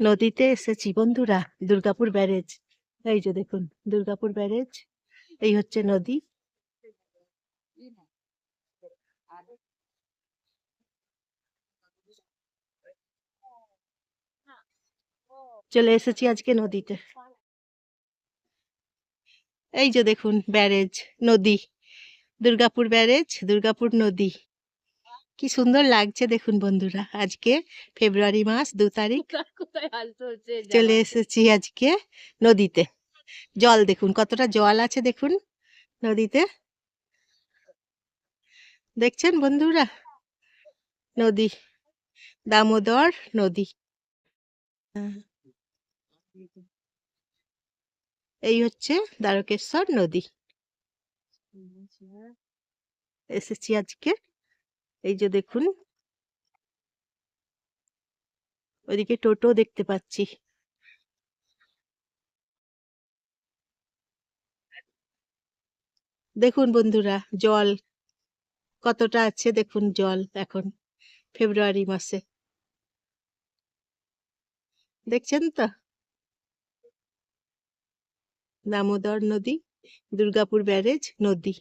নদীতে এসেছি, বন্ধুরা। দুর্গাপুর ব্যারেজ। এই যে দেখুন, দুর্গাপুর ব্যারেজ। এই হচ্ছে নদী। চলে এসেছি আজকে নদীতে। এই যে দেখুন, ব্যারেজ, নদী। দুর্গাপুর ব্যারেজ, দুর্গাপুর নদী। কি সুন্দর লাগছে দেখুন বন্ধুরা। আজকে ফেব্রুয়ারি মাস দু তারিখ। চলে এসেছি আজকে নদীতে। জল দেখুন কতটা জল আছে দেখুন নদীতে। দেখছেন বন্ধুরা? নদী দামোদর নদী। হ্যাঁ। এই হচ্ছে দ্বারকেশ্বর নদী। এসেছি আজকে। এই যে দেখুন। ওইদিকে টোটো দেখতে পাচ্ছি। দেখুন বন্ধুরা, জল কতটা আছে দেখুন জল এখন, ফেব্রুয়ারি মাসে। দেখছেন তো? দামোদর নদী, দুর্গাপুর ব্যারেজ নদী।